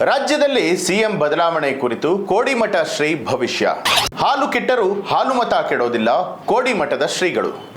ರಾಜ್ಯದಲ್ಲಿ ಸಿಎಂ ಬದಲಾವಣೆ ಕುರಿತು ಕೋಡಿಮಠ ಶ್ರೀ ಭವಿಷ್ಯ. ಹಾಲು ಕೆಟ್ಟರೂ ಹಾಲು ಮತ ಕೆಡೋದಿಲ್ಲ, ಕೋಡಿಮಠದ ಶ್ರೀಗಳು.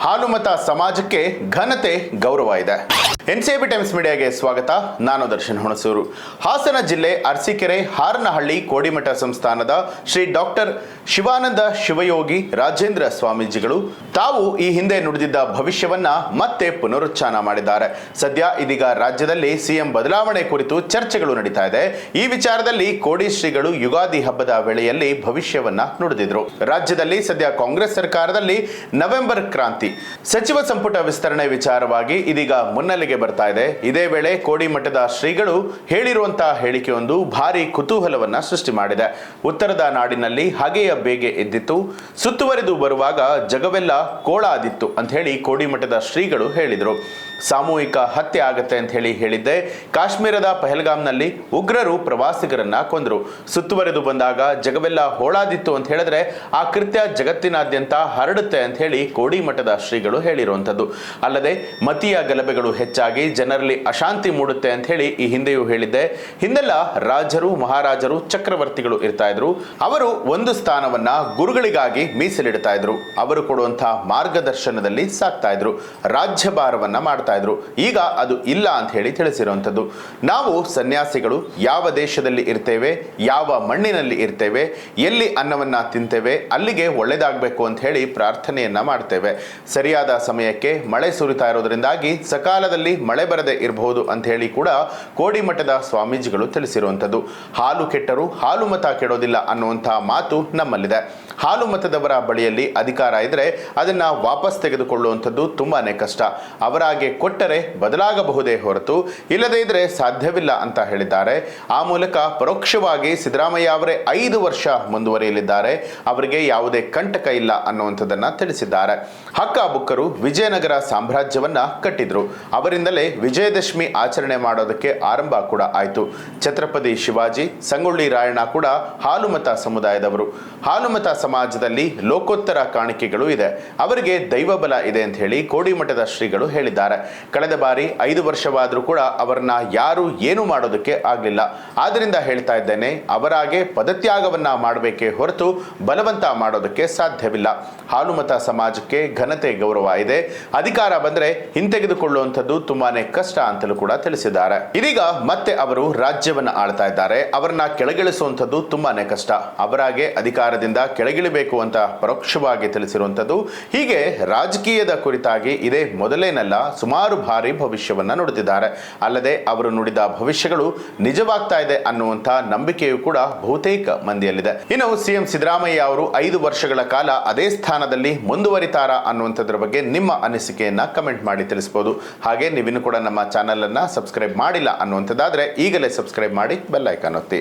ಹಾಲುಮತ ಸಮಾಜಕ್ಕೆ ಘನತೆ ಗೌರವ ಇದೆ. ಎನ್ಸಿಬಿ ಟೈಮ್ಸ್ ಮೀಡಿಯಾಗೆ ಸ್ವಾಗತ. ನಾನು ದರ್ಶನ್ ಹುಣಸೂರು. ಹಾಸನ ಜಿಲ್ಲೆ ಅರಸೀಕೆರೆ ಹಾರನಹಳ್ಳಿ ಕೋಡಿಮಠ ಸಂಸ್ಥಾನದ ಶ್ರೀ ಡಾಕ್ಟರ್ ಶಿವಾನಂದ ಶಿವಯೋಗಿ ರಾಜೇಂದ್ರ ಸ್ವಾಮೀಜಿಗಳು ತಾವು ಈ ಹಿಂದೆ ನುಡಿದಿದ್ದ ಭವಿಷ್ಯವನ್ನ ಮತ್ತೆ ಪುನರುಚ್ಚಾರ ಮಾಡಿದ್ದಾರೆ. ಸದ್ಯ ಇದೀಗ ರಾಜ್ಯದಲ್ಲಿ ಸಿಎಂ ಬದಲಾವಣೆ ಕುರಿತು ಚರ್ಚೆಗಳು ನಡೀತಾ ಇದೆ. ಈ ವಿಚಾರದಲ್ಲಿ ಕೋಡಿ ಶ್ರೀಗಳು ಯುಗಾದಿ ಹಬ್ಬದ ವೇಳೆಯಲ್ಲಿ ಭವಿಷ್ಯವನ್ನ ನುಡಿದಿದ್ರು. ರಾಜ್ಯದಲ್ಲಿ ಸದ್ಯ ಕಾಂಗ್ರೆಸ್ ಸರ್ಕಾರದಲ್ಲಿ ನವೆಂಬರ್ ಕ್ರಾಂತಿ. ಸಚಿವ ಸಂಪುಟ ವಿಸ್ತರಣೆ ವಿಚಾರವಾಗಿ ಇದೀಗ ಮುನ್ನೆಲೆಗೆ ಬರ್ತಾ ಇದೆ. ಇದೇ ವೇಳೆ ಕೋಡಿಮಠದ ಶ್ರೀಗಳು ಹೇಳಿರುವಂತಹ ಹೇಳಿಕೆಯೊಂದು ಭಾರಿ ಕುತೂಹಲವನ್ನ ಸೃಷ್ಟಿ ಮಾಡಿದೆ. ಉತ್ತರದ ನಾಡಿನಲ್ಲಿ ಹಗೆಯ ಬೇಗೆ ಎದ್ದಿತ್ತು. ಸುತ್ತುವರೆದು ಬರುವಾಗ ಜಗವೆಲ್ಲ ಕೋಳಾದಿತ್ತು ಅಂತ ಹೇಳಿ ಕೋಡಿಮಠದ ಶ್ರೀಗಳು ಹೇಳಿದರು. ಸಾಮೂಹಿಕ ಹತ್ಯೆ ಆಗತ್ತೆ ಅಂತ ಹೇಳಿ ಹೇಳಿದ್ದೆ. ಕಾಶ್ಮೀರದ ಪಹಲ್ಗಾಮ್ನಲ್ಲಿ ಉಗ್ರರು ಪ್ರವಾಸಿಗರನ್ನ ಕೊಂದರು. ಸುತ್ತುವರೆದು ಬಂದಾಗ ಜಗವೆಲ್ಲ ಹೋಳಾದಿತ್ತು ಅಂತ ಹೇಳಿದ್ರೆ ಆ ಕೃತ್ಯ ಜಗತ್ತಿನಾದ್ಯಂತ ಹರಡುತ್ತೆ ಅಂತ ಹೇಳಿ ಕೋಡಿಮಠದ ಶ್ರೀಗಳು ಹೇಳಿರುವಂಥದ್ದು. ಅಲ್ಲದೆ ಮತೀಯ ಗಲಭೆಗಳು ಹೆಚ್ಚಾಗಿ ಜನರಲ್ಲಿ ಅಶಾಂತಿ ಮೂಡುತ್ತೆ ಅಂತ ಹೇಳಿ ಈ ಹಿಂದೆಯೂ ಹೇಳಿದ್ದೆ. ಹಿಂದೆಲ್ಲ ರಾಜರು, ಮಹಾರಾಜರು, ಚಕ್ರವರ್ತಿಗಳು ಇರ್ತಾ ಇದ್ರು. ಅವರು ಒಂದು ಸ್ಥಾನವನ್ನ ಗುರುಗಳಿಗಾಗಿ ಮೀಸಲಿಡ್ತಾ ಇದ್ರು. ಅವರು ಕೊಡುವಂತಹ ಮಾರ್ಗದರ್ಶನದಲ್ಲಿ ಸಾಕ್ತಾ ಇದ್ರು. ರಾಜ್ಯಭಾರವನ್ನ ಮಾಡ್ತಾ ಇದ್ರು. ಈಗ ಅದು ಇಲ್ಲ ಅಂತ ಹೇಳಿ ತಿಳಿಸಿರುವಂಥದ್ದು. ನಾವು ಸನ್ಯಾಸಿಗಳು ಯಾವ ದೇಶದಲ್ಲಿ ಇರ್ತೇವೆ, ಯಾವ ಮಣ್ಣಿನಲ್ಲಿ ಇರ್ತೇವೆ, ಎಲ್ಲಿ ಅನ್ನವನ್ನ ತಿಂತೇವೆ, ಅಲ್ಲಿಗೆ ಒಳ್ಳೇದಾಗಬೇಕು ಅಂತ ಹೇಳಿ ಪ್ರಾರ್ಥನೆಯನ್ನ ಮಾಡ್ತೇವೆ. ಸರಿಯಾದ ಸಮಯಕ್ಕೆ ಮಳೆ ಸುರಿತಾ ಇರೋದ್ರಿಂದಾಗಿ ಸಕಾಲದಲ್ಲಿ ಮಳೆ ಬರದೆ ಇರಬಹುದು ಅಂತ ಹೇಳಿ ಕೂಡ ಕೋಡಿಮಠದ ಸ್ವಾಮೀಜಿಗಳು ತಿಳಿಸಿರುವಂಥದ್ದು. ಹಾಲು ಕೆಟ್ಟರು, ಹಾಲು ಮತ ಕೆಡೋದಿಲ್ಲ ಅನ್ನುವಂತಹ ಮಾತು ನಮ್ಮಲ್ಲಿದೆ. ಹಾಲು ಮತದವರ ಬಳಿಯಲ್ಲಿ ಅಧಿಕಾರ ಇದ್ರೆ ಅದನ್ನ ವಾಪಸ್ ತೆಗೆದುಕೊಳ್ಳುವಂಥದ್ದು ತುಂಬಾನೇ ಕಷ್ಟ. ಅವರಾಗೆ ಕೊಟ್ಟರೆ ಬದಲಾಗಬಹುದೇ ಹೊರತು ಇಲ್ಲದೇ ಇದ್ರೆ ಸಾಧ್ಯವಿಲ್ಲ ಅಂತ ಹೇಳಿದ್ದಾರೆ. ಆ ಮೂಲಕ ಪರೋಕ್ಷವಾಗಿ ಸಿದ್ದರಾಮಯ್ಯ ಅವರೇ ಐದು ವರ್ಷ ಮುಂದುವರಿಯಲಿದ್ದಾರೆ. ಅವರಿಗೆ ಯಾವುದೇ ಕಂಟಕ ಇಲ್ಲ ಅನ್ನುವಂಥದ್ದನ್ನ ತಿಳಿಸಿದ್ದಾರೆ. ಹಕ್ಕ ಬುಕ್ಕರು ವಿಜಯನಗರ ಸಾಮ್ರಾಜ್ಯವನ್ನ ಕಟ್ಟಿದ್ರು. ಅವರಿಂದಲೇ ವಿಜಯದಶಮಿ ಆಚರಣೆ ಮಾಡೋದಕ್ಕೆ ಆರಂಭ ಕೂಡ ಆಯಿತು. ಛತ್ರಪತಿ ಶಿವಾಜಿ, ಸಂಗೊಳ್ಳಿ ರಾಯಣ್ಣ ಕೂಡ ಹಾಲುಮತ ಸಮುದಾಯದವರು. ಹಾಲುಮತ ಸಮಾಜದಲ್ಲಿ ಲೋಕೋತ್ತರ ಕಾಣಿಕೆಗಳು ಇದೆ. ಅವರಿಗೆ ದೈವಬಲ ಇದೆ ಅಂತ ಹೇಳಿ ಕೋಡಿಮಠದ ಶ್ರೀಗಳು ಹೇಳಿದ್ದಾರೆ. ಕಳೆದ ಬಾರಿ ಐದು ವರ್ಷವಾದರೂ ಕೂಡ ಅವರನ್ನ ಯಾರು ಏನು ಮಾಡೋದಕ್ಕೆ ಆಗಲಿಲ್ಲ. ಆದ್ದರಿಂದ ಹೇಳ್ತಾ ಇದ್ದೇನೆ, ಅವರಾಗೆ ಪದತ್ಯಾಗವನ್ನ ಮಾಡಬೇಕೇ ಹೊರತು ಬಲವಂತ ಮಾಡೋದಕ್ಕೆ ಸಾಧ್ಯವಿಲ್ಲ. ಹಾಲುಮತ ಸಮಾಜಕ್ಕೆ ಘನತೆ ಗೌರವ ಇದೆ. ಅಧಿಕಾರ ಬಂದ್ರೆ ಹಿಂತೆಗೆದುಕೊಳ್ಳುವಂಥದ್ದು ತುಂಬಾನೇ ಕಷ್ಟ ಅಂತಲೂ ಕೂಡ ತಿಳಿಸಿದ್ದಾರೆ. ಇದೀಗ ಮತ್ತೆ ಅವರು ರಾಜ್ಯವನ್ನ ಆಳ್ತಾ ಇದ್ದಾರೆ. ಅವರನ್ನ ಕೆಳಗಿಳಿಸುವಂಥದ್ದು ತುಂಬಾನೇ ಕಷ್ಟ. ಅವರಾಗೆ ಅಧಿಕಾರದಿಂದ ಕೆಳಗಿಳಿಬೇಕು ಅಂತ ಪರೋಕ್ಷವಾಗಿ ತಿಳಿಸಿರುವಂಥದ್ದು. ಹೀಗೆ ರಾಜಕೀಯದ ಕುರಿತಾಗಿ ಇದೇ ಮೊದಲೇನಲ್ಲ, ಸುಮಾರು ಬಾರಿ ಭವಿಷ್ಯವನ್ನ ನುಡಿದಿದ್ದಾರೆ. ಅಲ್ಲದೆ ಅವರು ನುಡಿದ ಭವಿಷ್ಯಗಳು ನಿಜವಾಗ್ತಾ ಇದೆ ಅನ್ನುವಂಥ ನಂಬಿಕೆಯು ಕೂಡ ಬಹುತೇಕ ಮಂದಿಯಲ್ಲಿದೆ. ಇನ್ನು ಸಿಎಂ ಸಿದ್ದರಾಮಯ್ಯ ಅವರು ಐದು ವರ್ಷಗಳ ಕಾಲ ಅದೇ ಸ್ಥಾನದಲ್ಲಿ ಮುಂದುವರಿತಾರಾ ಅನ್ನುವಂಥದ್ರ ಬಗ್ಗೆ ನಿಮ್ಮ ಅನಿಸಿಕೆಯನ್ನ ಕಮೆಂಟ್ ಮಾಡಿ ತಿಳಿಸಬಹುದು ಹಾಗೆ ನೀವಿನ್ನು ಕೂಡ ನಮ್ಮ ಚಾನೆಲ್ ಅನ್ನ ಸಬ್ಸ್ಕ್ರೈಬ್ ಮಾಡಿಲ್ಲ ಅನ್ನುವಂಥದ್ದಾದ್ರೆ ಈಗಲೇ ಸಬ್ಸ್ಕ್ರೈಬ್ ಮಾಡಿ ಬೆಲ್ ಐಕಾನ್ ಒತ್ತಿ.